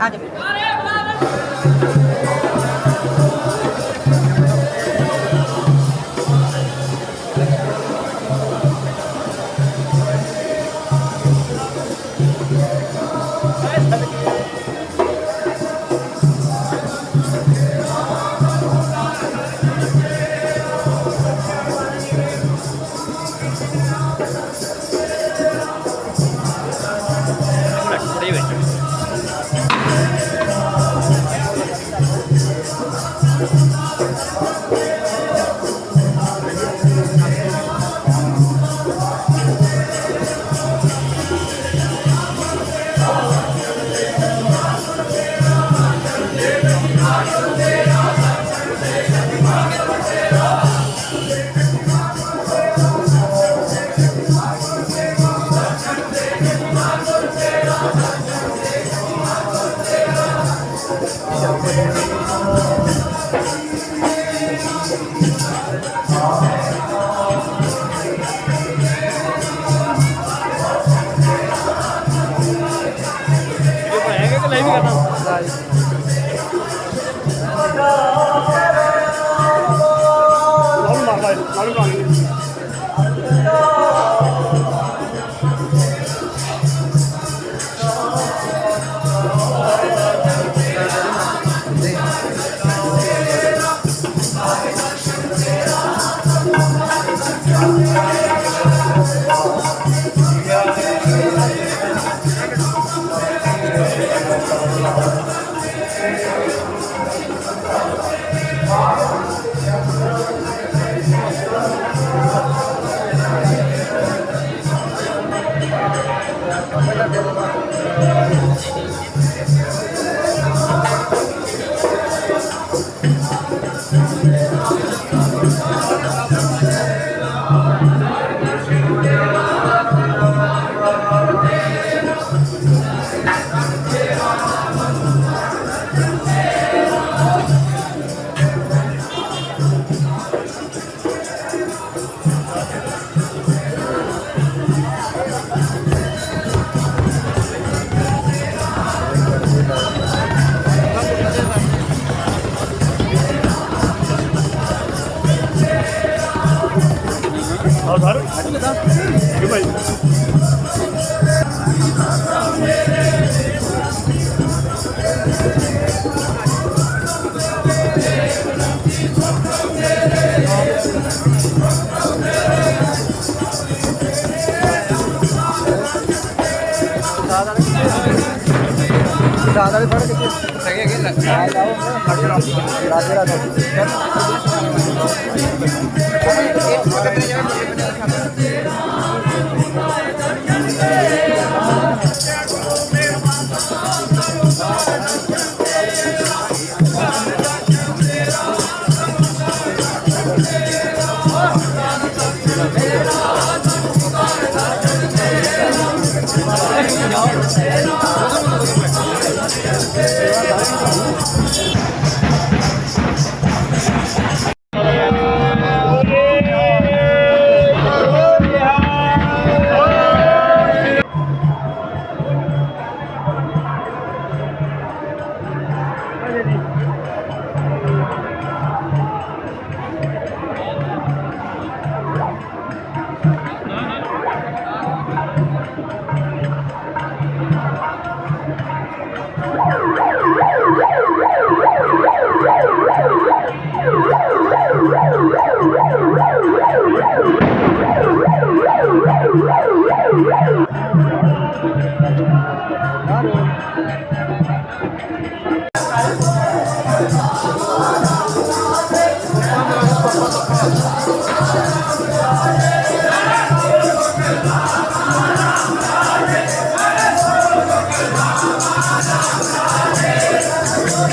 ਆ ਜਾਓ। ਮਾਰ ਲੈ ਲਾਉਣ ਮਾਰ ਲੈ ਆ ਸਰ ਕਿ ਭਾਈ ਦਾਦਾ ਵੀ ਫੜ ਕੇ ਹੈਗੇ ਹੈਗੇ ਲੱਗ ਲਾਓ ਰਾਜੇ ਰਾਜੇ Você não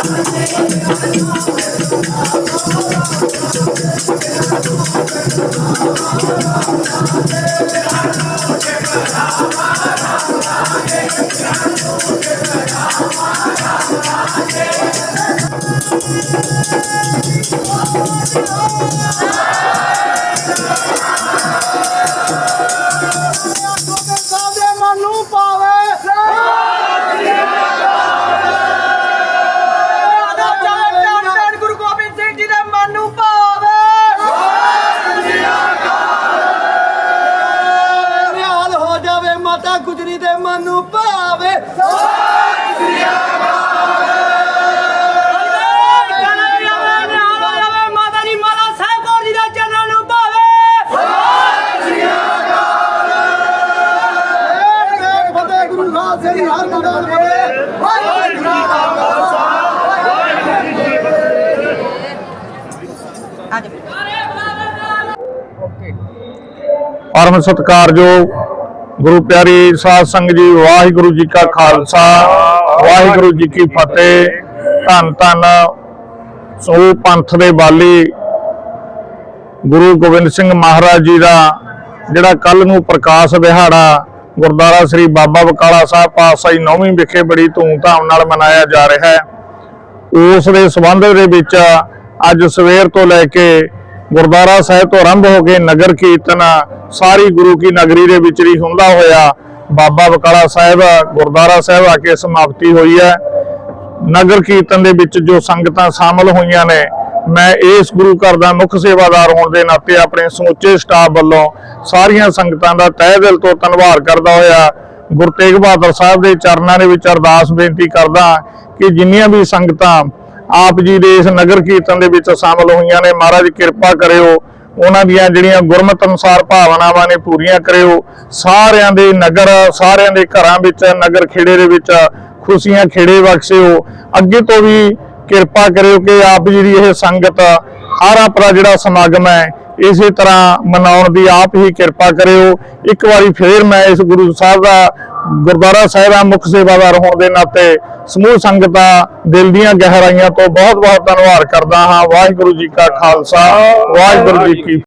Oh, ਪਰਮ ਸਤਿਕਾਰਯੋਗ ਗੁਰੂ ਪਿਆਰੀ ਸਾਧ ਸੰਗਤ ਜੀ, ਵਾਹਿਗੁਰੂ ਜੀ ਕਾ ਖਾਲਸਾ, ਵਾਹਿਗੁਰੂ ਜੀ ਕੀ ਫਤਿਹ। ਧੰਨ ਧੰਨ ਸੋ ਪੰਥ ਦੇ ਬਾਲੀ ਗੁਰੂ ਗੋਬਿੰਦ ਸਿੰਘ ਮਹਾਰਾਜ ਜੀ ਦਾ, ਜਿਹੜਾ ਕੱਲ ਨੂੰ ਪ੍ਰਕਾਸ਼ ਦਿਹਾੜਾ ਗੁਰਦੁਆਰਾ ਸ੍ਰੀ ਬਾਬਾ ਬਕਾਲਾ ਸਾਹਿਬ ਪਾਤਸ਼ਾਹੀ ਨੌਵੀਂ ਵਿਖੇ ਬੜੀ ਧੂਮਧਾਮ ਨਾਲ ਮਨਾਇਆ ਜਾ ਰਿਹਾ ਹੈ। ਉਸ ਦੇ ਸਬੰਧ ਦੇ ਵਿੱਚ ਅੱਜ ਸਵੇਰ ਤੋਂ ਲੈ ਕੇ ਗੁਰਦੁਆਰਾ ਸਾਹਿਬ ਤੋਂ ਆਰੰਭ ਹੋ ਕੇ ਨਗਰ ਕੀਰਤਨ ਸਾਰੀ ਗੁਰੂ ਕੀ ਨਗਰੀ ਦੇ ਵਿੱਚ ਹੀ ਹੁੰਦਾ ਹੋਇਆ ਬਾਬਾ ਬਕਾਲਾ ਸਾਹਿਬ, ਗੁਰਦੁਆਰਾ ਸਾਹਿਬ ਆ ਕੇ ਸਮਾਪਤੀ ਹੋਈ ਹੈ। ਨਗਰ ਕੀਰਤਨ ਦੇ ਵਿੱਚ ਜੋ ਸੰਗਤਾਂ ਸ਼ਾਮਲ ਹੋਈਆਂ ਨੇ ਮੈਂ ਇਸ ਗੁਰੂ ਘਰ ਦਾ ਮੁੱਖ ਸੇਵਾਦਾਰ ਹੋਣ ਦੇ ਨਾਤੇ ਆਪਣੇ ਸਮੁੱਚੇ ਸਟਾਫ ਵੱਲੋਂ ਸਾਰੀਆਂ ਸੰਗਤਾਂ ਦਾ ਤਹਿ ਦਿਲ ਤੋਂ ਧੰਨਵਾਦ ਕਰਦਾ ਹੋਇਆ ਗੁਰੂ ਤੇਗ ਬਹਾਦਰ ਸਾਹਿਬ ਦੇ ਚਰਨਾਂ ਦੇ ਵਿੱਚ ਅਰਦਾਸ ਬੇਨਤੀ ਕਰਦਾ ਕਿ ਜਿੰਨੀਆਂ ਵੀ ਸੰਗਤਾਂ ਆਪ ਜੀ ਦੇ ਇਸ ਨਗਰ ਕੀਰਤਨ ਦੇ ਵਿੱਚ ਸ਼ਾਮਲ ਹੋਈਆਂ ਨੇ, ਮਹਾਰਾਜ ਕਿਰਪਾ ਕਰਿਓ, ਉਹਨਾਂ ਦੀਆਂ ਜਿਹੜੀਆਂ ਗੁਰਮਤ ਅਨੁਸਾਰ ਭਾਵਨਾਵਾਂ ਨੇ ਪੂਰੀਆਂ ਕਰਿਓ, ਸਾਰਿਆਂ ਦੇ ਨਗਰ, ਸਾਰਿਆਂ ਦੇ ਘਰਾਂ ਵਿੱਚ, ਨਗਰ ਖੇੜੇ ਦੇ ਵਿੱਚ ਖੁਸ਼ੀਆਂ ਖੇੜੇ ਬਖਸ਼ਿਓ। ਅੱਗੇ ਤੋਂ ਵੀ ਕਿਰਪਾ ਕਰਿਓ ਕਿ ਆਪ ਜੀ ਦੀ ਇਹ ਸੰਗਤ, ਹਰ ਆਪਣਾ ਜਿਹੜਾ ਸਮਾਗਮ ਹੈ, ਇਸੇ ਤਰ੍ਹਾਂ ਮਨਾਉਣ ਦੀ ਆਪ ਹੀ ਕਿਰਪਾ ਕਰਿਓ। ਇੱਕ ਵਾਰੀ ਫੇਰ ਮੈਂ ਇਸ ਗੁਰੂ ਸਾਹਿਬ ਦਾ, ਗੁਰਦੁਆਰਾ ਸਾਹਿਬ ਦਾ ਮੁੱਖ ਸੇਵਾਦਾਰ ਹੋਣ ਦੇ ਨਾਤੇ ਸਮੂਹ ਸੰਗਤਾਂ ਦਿਲ ਦੀਆਂ ਗਹਿਰਾਈਆਂ ਤੋਂ ਬਹੁਤ ਬਹੁਤ ਧੰਨਵਾਦ ਕਰਦਾ ਹਾਂ। ਵਾਹਿਗੁਰੂ ਜੀ ਕਾ ਖਾਲਸਾ, ਵਾਹਿਗੁਰੂ ਜੀ ਕੀ